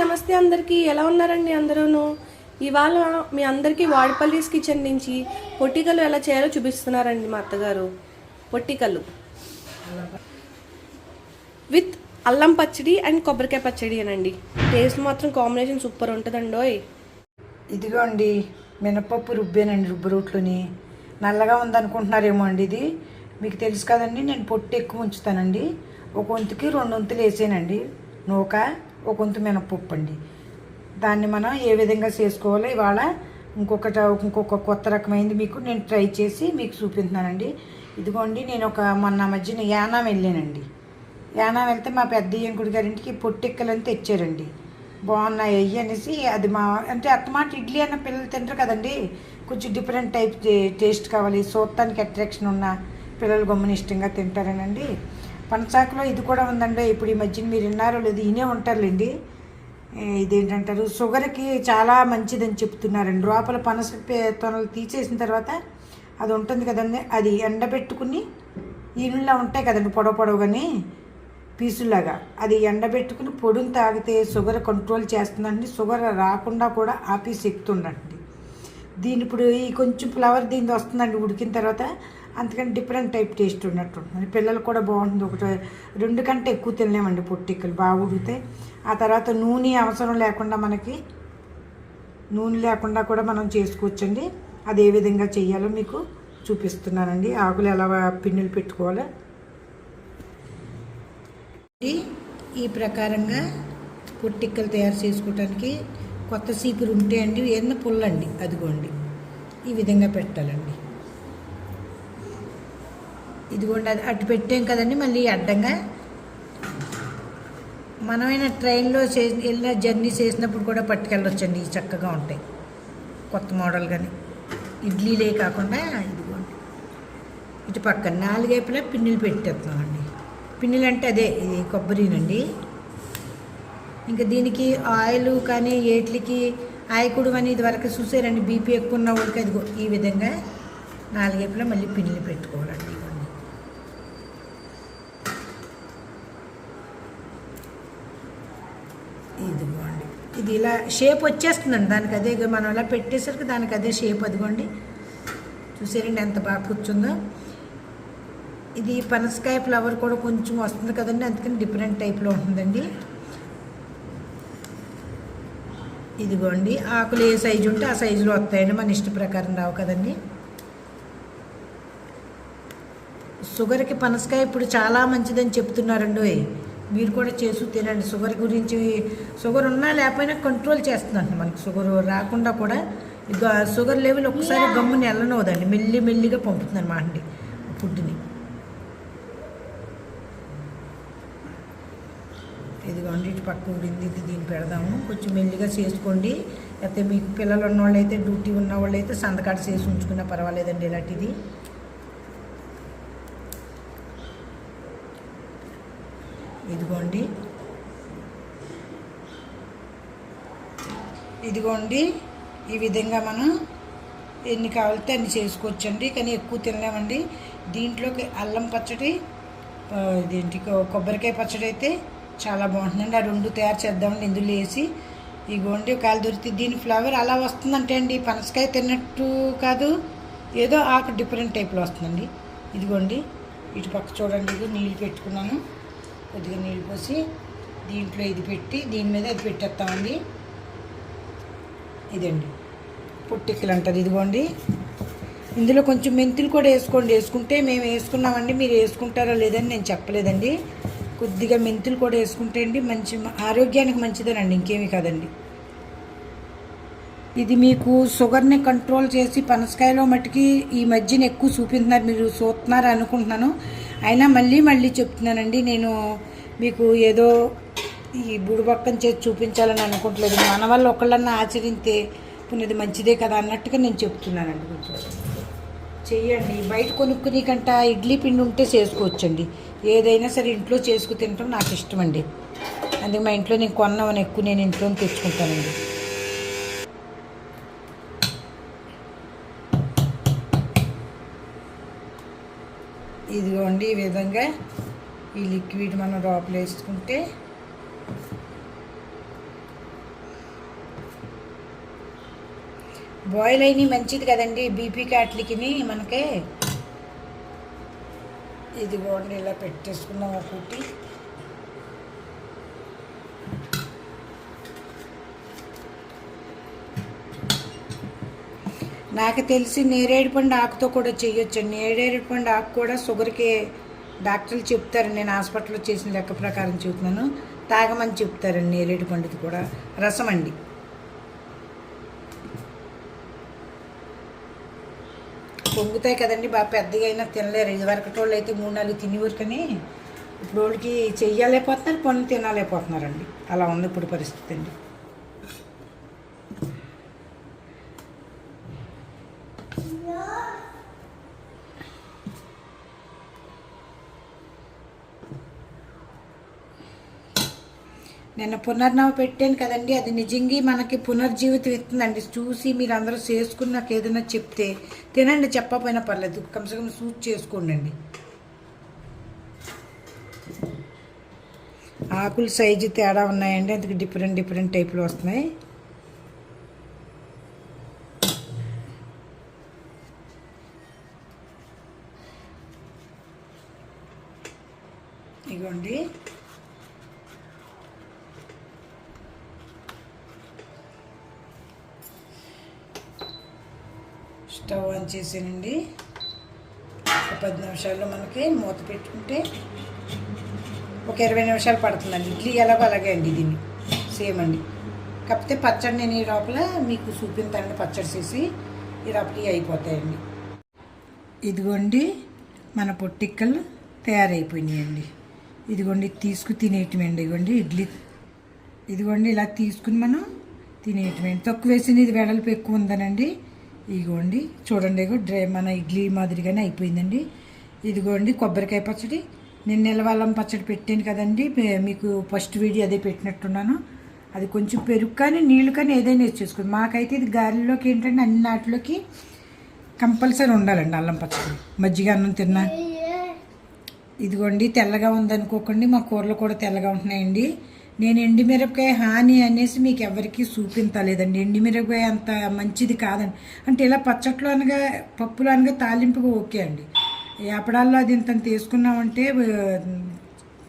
నమస్తే అందరికీ. ఎలా ఉన్నారండి అందరూను? ఇవాళ మీ అందరికీ వాడపల్లీస్ కిచెన్ నుంచి పొట్టికలు ఎలా చేయాలో చూపిస్తున్నారండి మా అత్తగారు. పొట్టికలు. విత్ అల్లం పచ్చడి అండ్ కొబ్బరికాయ పచ్చడి అనండి టేస్ట్ మాత్రం కాంబినేషన్ సూపర్ ఉంటుందండోయ్ ఇదిగోండి మినపప్పు రుబ్బేనండి రుబ్బు రోట్లోని. నల్లగా ఉందనుకుంటున్నారేమో అండి ఇది. మీకు తెలుసు కదండి నేను పొట్టు ఎక్కువ ఉంచుతానండి. ఒక వంతుకి రెండు వంతులు వేసానండి. నూక. ఒక కొంత మినపప్పు అండి. దాన్ని మనం ఏ విధంగా చేసుకోవాలో ఇవాళ ఇంకొకట ఇంకొక కొత్త రకమైంది మీకు నేను ట్రై చేసి మీకు చూపిస్తున్నానండి ఇదిగోండి నేను ఒక మొన్న మధ్యన యానాం వెళ్ళానండి. యానాం వెళ్తే మా పెద్ద ఎంకుడి గారింటికి పొట్టెక్కలని తెచ్చారండి. బాగున్నాయి అయ్యి అనేసి అది మా అంటే అత్తమాట ఇడ్లీ అన్న పిల్లలు తింటారు కదండి. కొంచెం డిఫరెంట్ టైప్ టేస్ట్ కావాలి. చూడటానికి అట్రాక్షన్ ఉన్న పిల్లలు గమ్మున ఇష్టంగా తింటారనండి. పనసాకులో ఇది కూడా ఉందండి. ఇప్పుడు ఈ మధ్యన మీరు విన్నారో లేదు ఇనే ఉంటారులేండి. ఇదేంటంటారు? షుగర్కి చాలా మంచిదని చెప్తున్నారండి. లోపల పనస తొనలు తీసేసిన తర్వాత అది ఉంటుంది కదండి. అది ఎండబెట్టుకుని ఈనుల్లా ఉంటాయి కదండి పొడవ పొడవుగాని పీసులాగా అది ఎండబెట్టుకుని పొడిని తాగితే షుగర్ కంట్రోల్ చేస్తుందండి. షుగర్ రాకుండా కూడా ఆపి శక్తి ఉండండి దీని ఇప్పుడు ఈ కొంచెం ఫ్లవర్ దీని వస్తుందండి ఉడికిన తర్వాత అందుకని డిఫరెంట్ టైప్ టేస్ట్ ఉన్నట్టు ఉంటుంది. పిల్లలు కూడా బాగుంటుంది. ఒకటి రెండు కంటే ఎక్కువ తినలేమండి పొట్టిక్కలు. బాగా ఉడికితే ఆ తర్వాత నూనె అవసరం లేకుండా మనకి నూనె లేకుండా కూడా మనం చేసుకోవచ్చండి. అది ఏ విధంగా చేయాలో మీకు చూపిస్తున్నానండి. ఆకులు ఎలా పిన్నులు పెట్టుకోవాలో. ఈ- ఈ ప్రకారంగా పొట్టిక్కలు తయారు చేసుకోవడానికి కొత్త సీపురు ఉంటే అండి ఎన్న పుల్లండి అదిగోండి. ఈ విధంగా పెట్టాలండి. ఇదిగోండి అది అటు పెట్టాం కదండి మళ్ళీ అడ్డంగా. మనమైనా ట్రైన్లో చే వెళ్ళిన జర్నీ చేసినప్పుడు కూడా పట్టుకెళ్ళొచ్చండి చక్కగా ఉంటాయి. కొత్త మోడల్ కానీ ఇడ్లీలే కాకుండా ఇదిగోండి. ఇటు పక్కన నాలుగైపులా పిన్నులు పెట్టేస్తున్నామండి. పిన్నులు అంటే అదే ఇది కొబ్బరినండి. ఇంకా దీనికి ఆయిల్ కానీ ఏట్లకి ఆయకుడు అని ఇది వరకు చూసారండి బీపీ ఎక్కువ ఉన్న వాళ్ళకి అదిగో ఈ విధంగా నాలుగైపులా మళ్ళీ పిన్నులు పెట్టుకోవాలండి ఇవన్నీ ఇదిగోండి ఇది ఇలా షేప్ వచ్చేస్తుందండి. దానికి అదే మనం ఇలా పెట్టేసరికి దానికి అదే షేప్ అదిగోండి. చూసారండి ఎంత బాగా కూర్చుందో ఇది పనసకాయ ఫ్లవర్ కూడా కొంచెం వస్తుంది కదండి. అందుకని డిఫరెంట్ టైప్లో ఉంటుందండి. ఇదిగోండి. ఆకులు ఏ సైజు ఉంటే ఆ సైజులో వస్తాయండి. మన ఇష్ట ప్రకారం రావు కదండి. షుగర్కి పనసకాయ ఇప్పుడు చాలా మంచిదని చెప్తున్నారండి మీరు కూడా చేసు తినండి. షుగర్ గురించి షుగర్ ఉన్నా లేకపోయినా కంట్రోల్ చేస్తుందండి మనకి. షుగర్ రాకుండా కూడా షుగర్ లెవెల్ ఒకసారి గమ్ముని వెళ్ళనవదండి మెల్లి మెల్లిగా పంపుతుంది అనమాట అండి ఫుడ్ని. ఇదిగోండి ఇటు పక్క ఊడింది. ఇది దీన్ని పెడదాము. కొంచెం మెల్లిగా చేసుకోండి. లేకపోతే మీకు పిల్లలు ఉన్న వాళ్ళు అయితే డ్యూటీ ఉన్న వాళ్ళు అయితే సంతకాడ చేసి ఉంచుకున్నా పర్వాలేదండి ఇలాంటిది. ఇదిగోండి ఇదిగోండి ఈ విధంగా మనం ఎన్ని కావాలితే అన్ని చేసుకోవచ్చండి. కానీ ఎక్కువ తినలేమండి. దీంట్లోకి అల్లం పచ్చడి ఇదేంటి కొబ్బరికాయ పచ్చడి అయితే చాలా బాగుంటుందండి. ఆ రెండు తయారు చేద్దామండి ఇందులో వేసి. ఇగోండి ఒకవేళ దొరికితే దీని ఫ్లేవర్ అలా వస్తుందంటే అండి. పనసకాయ తిన్నట్టు కాదు ఏదో ఆకు డిఫరెంట్ టైప్లో వస్తుందండి. ఇదిగోండి ఇటు పక్క చూడండి ఇది నీళ్ళు పెట్టుకున్నాను. కొద్దిగా నీళ్ళు పోసి దీంట్లో ఇది పెట్టి దీని మీద అది పెట్టేస్తామండి ఇదండి. పుట్టిక్కలు అంటారు ఇదిగోండి. ఇందులో కొంచెం మెంతులు కూడా వేసుకోండి. వేసుకుంటే మేము వేసుకున్నామండి. మీరు వేసుకుంటారా లేదని నేను చెప్పలేదండి. కొద్దిగా మెంతులు కూడా వేసుకుంటే అండి మంచి ఆరోగ్యానికి మంచిదేనండి. ఇంకేమీ కాదండి. ఇది మీకు షుగర్ని కంట్రోల్ చేసి పనసకాయలో మట్టుకి ఈ మధ్యన ఎక్కువ చూపిస్తున్నారు మీరు చూస్తున్నారు అనుకుంటున్నాను. అయినా మళ్ళీ మళ్ళీ చెప్తున్నానండి నేను మీకు ఏదో ఈ బుడిబక్కం చేసి చూపించాలని అనుకుంటలేదు. మన వల్ల ఒకళ్ళన్నా ఆచరిస్తే పునది మంచిదే కదా అన్నట్టుగా నేను చెప్తున్నానండి కొంచెం. చెయ్యండి. బయట కొనుక్కుని కంట ఇడ్లీ పిండి ఉంటే చేసుకోవచ్చండి. ఏదైనా సరే ఇంట్లో చేసుకు తినటం నాకు ఇష్టం అండి అందుకే మా ఇంట్లో నేను కొన్నామని ఎక్కువ నేను ఇంట్లో తెచ్చుకుంటానండి. ఇదిగోండి ఈ విధంగా ఈ లిక్విడ్ మనం లోపల వేసుకుంటే బాయిల్ అయిన మంచిది కదండి బీపీ కాట్లకి మనకి. ఇదిగోండి ఇలా పెట్టేసుకున్నాం ఒకటి. నాకు తెలిసి నేరేడు పండు ఆకుతో కూడా చేయొచ్చు నేరేడు పండు ఆకు కూడా షుగర్కి డాక్టర్లు చెప్తారు. నేను హాస్పిటల్లో చేసిన లెక్క ప్రకారం చెప్తున్నాను. తాగమని చెప్తారండి నేరేడు పండుది కూడా. రసం అండి. పొంగుతాయి కదండి. బాగా పెద్దగా అయినా తినలేరు. ఇది వాళ్ళు అయితే మూడు నాలుగు తినేవారు కానీ ఇప్పుడు వాళ్ళకి చెయ్యలేకపోతున్నారు పనులు తినలేకపోతున్నారండి అలా ఉంది ఇప్పుడు పరిస్థితి అండి. నిన్న పునర్నవ పెట్టాను కదండి అది నిజంగా మనకి పునర్జీవితం ఇస్తుందండి. చూసి మీరు అందరూ చేసుకుని నాకు ఏదైనా చెప్తే తినండి చెప్పకపోయినా పర్లేదు. కమ్సే కమ్ సూట్ చేసుకోండి ఆకులు సైజు తేడా ఉన్నాయండి అందుకు డిఫరెంట్ డిఫరెంట్ టైపులు వస్తున్నాయి. ఇగోండి. స్టవ్ ఆన్ చేసానండి ఒక పది నిమిషాల్లో మనకి మూత పెట్టుకుంటే ఒక ఇరవై నిమిషాలు పడుతుందండి. ఇడ్లీ ఎలాగో అలాగే అండి దీన్ని. సేమ్ అండి. కాకపోతే పచ్చడి నేను ఈ లోపల మీకు చూపించానండి. పచ్చడి చేసి ఈ లోపల అయిపోతాయండి. ఇదిగోండి మన పొట్టిక్కలు తయారైపోయినాయండి. ఇదిగోండి తీసుకు తినేయటమండి ఇదిగోండి ఇడ్లీ. ఇదిగోండి ఇలా తీసుకుని మనం తినేయటమండి తక్కువ వేసిన ఇది వెడల్పు ఎక్కువ ఉందనండి. ఇదిగోండి చూడండి ఇగో డ్రై మన ఇడ్లీ మాదిరిగానే అయిపోయిందండి. ఇదిగోండి కొబ్బరికాయ పచ్చడి. నేను నిలవాళ్ళం పచ్చడి పెట్టాను కదండి మీకు ఫస్ట్ వీడియో అదే పెట్టినట్టున్నాను. అది కొంచెం పెరుగు కానీ నీళ్ళు కానీ ఏదైనా వేసుకోండి మాకైతే ఇది గాలిలోకి ఏంటంటే అన్ని నాటిలోకి కంపల్సరీ ఉండాలండి అల్లం పచ్చడి. మజ్జిగ అన్నం తిన్నా. ఇదిగోండి తెల్లగా ఉందనుకోకండి మా కూరలు కూడా తెల్లగా ఉంటున్నాయండి. నేను ఎండిమిరపకాయ హాని అనేసి మీకు ఎవరికీ చూపించలేదండి. ఎండిమిరపకాయ అంత మంచిది కాదండి. అంటే ఇలా పచ్చట్లో అనగా పప్పులో అనగా తాలింపుగా ఓకే అండి. ఏపడాల్లో అప్పడాల్లో అది ఇంత తీసుకున్నామంటే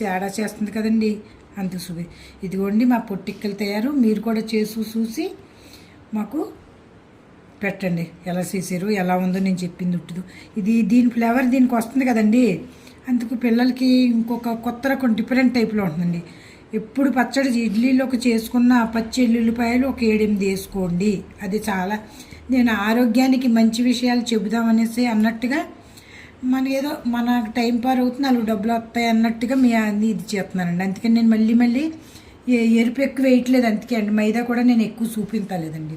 తేడా చేస్తుంది కదండి. అంత సుభి. ఇదిగోండి మా పొట్టిక్కలు తయారు. మీరు కూడా చేసి చూసి మాకు పెట్టండి. ఎలా చేసారు ఎలా ఉందో నేను చెప్పింది ఉట్టుదు ఇది దీని ఫ్లేవర్ దీనికి వస్తుంది కదండి. అందుకు పిల్లలకి ఇంకొక కొత్త రకం డిఫరెంట్ టైప్లో ఉంటుందండి. ఎప్పుడు పచ్చడి ఇడ్లీలోకి చేసుకున్న పచ్చి ఎల్లుల్లిపాయలు ఒక ఏడెనిమిది వేసుకోండి. అది చాలా నేను ఆరోగ్యానికి మంచి విషయాలు చెబుదామనేసి అన్నట్టుగా మన ఏదో మన టైం పార్ అవుతుంది నాలుగు డబ్బులు వస్తాయి అన్నట్టుగా మీ అన్ని ఇది చేస్తున్నానండి. అందుకని నేను మళ్ళీ మళ్ళీ ఏ- ఎరుపు ఎక్కువ వేయట్లేదు అందుకే అండి. మైదా కూడా నేను ఎక్కువ చూపించలేదండి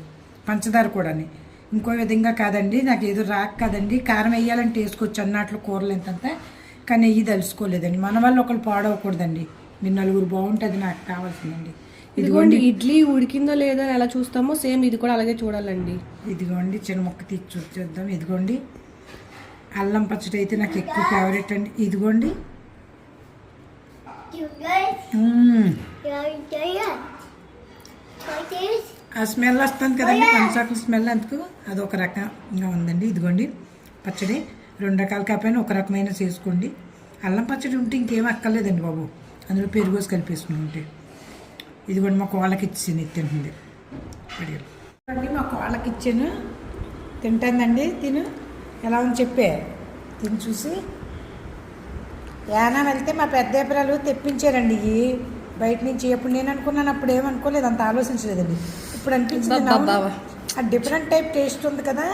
పంచదార కూడాని. ఇంకో విధంగా కాదండి నాకు ఏదో రాక కాదండి. కారం వేయాలంటే వేసుకోవచ్చు అన్నట్లు కూరలు ఎంతంత కానీ నెయ్యి తలుసుకోలేదండి. మన వల్ల ఒకళ్ళు పాడవకూడదండి. మీరు నలుగురు బాగుంటుంది నాకు కావాల్సిందండి. ఇదిగోండి ఇడ్లీ ఉడికిందో లేదో ఎలా చూస్తామో సేమ్ ఇది కూడా అలాగే చూడాలండి. ఇదిగోండి చిన్న మొక్క తీసి చూద్దాం ఇదిగోండి అల్లం పచ్చడి అయితే నాకు ఎక్కువ ఫేవరెట్ అండి. ఇదిగోండి. ఆ స్మెల్ వస్తుంది కదండి పంచాకుల స్మెల్ అందుకు అది ఒక రకంగా ఉందండి. ఇదిగోండి పచ్చడి రెండు రకాలు కాకపోయినా ఒక రకమైన చేసుకోండి. అల్లం పచ్చడి ఉంటే ఇంకేం అక్కర్లేదండి బాబు. అందులో పెరుగోసి కలిపేసుకుని ఉంటే. ఇదిగోండి మా కోళ్ళకి ఇచ్చాను ఇది తింటుంది. అండి మా కోళ్ళకి ఇచ్చాను. తింటుందండి తిను. ఎలా ఉంది చెప్పే? తిని చూసి. యానా వెళ్తే మా పెద్ద ఏపరాలు తెప్పించారండి ఇవి. బయట నుంచి ఎప్పుడు నేను అనుకున్నాను అప్పుడు ఏమనుకోలేదు అంత ఆలోచించలేదండి. ఇప్పుడు అనిపించింది. ఆ డిఫరెంట్ టైప్ టేస్ట్ ఉంది కదా.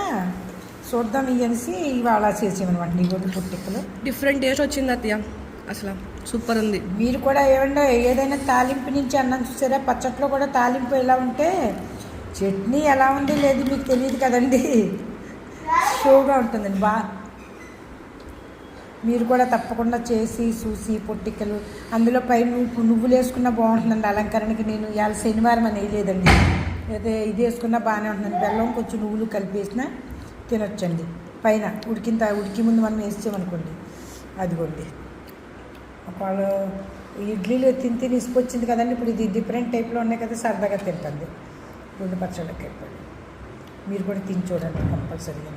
చూద్దాం ఇవి అనేసి ఇవాళ చేసామన్నమాట నీ గొడ్డు పుట్టిక్కలు డిఫరెంట్ టేస్ట్ వచ్చింది అత్తయ్య. అసలు సూపర్ ఉంది. మీరు కూడా ఏమండో ఏదైనా తాలింపు నుంచి అన్నం చూసారా? పచ్చట్లో కూడా తాలింపు ఎలా ఉంటే చట్నీ ఎలా ఉంది లేదు మీకు తెలియదు కదండి. షోగా ఉంటుందండి బా. మీరు కూడా తప్పకుండా చేసి చూసి పొట్టికలు అందులో పై నువ్వు నువ్వులు వేసుకున్నా బాగుంటుందండి అలంకరణకి నేను ఇవాళ శనివారం అని వేయలేదండి. అయితే ఇది వేసుకున్నా బాగానే ఉంటుందండి. బెల్లం కొంచెం నువ్వులు కలిపేసిన తినొచ్చండి. పైన ఉడికిన ఉడికి ముందు మనం వేసామనుకోండి అదిగోండి. వాళ్ళు ఇడ్లీలు తిని తిని ఇసుకొచ్చింది కదండి. ఇప్పుడు ఇది డిఫరెంట్ టైప్లో ఉన్నాయి కదా సరదాగా తింటుంది. గుండు పచ్చళ్ళకి అయిపోయింది మీరు కూడా తిని చూడండి కంపల్సరీగా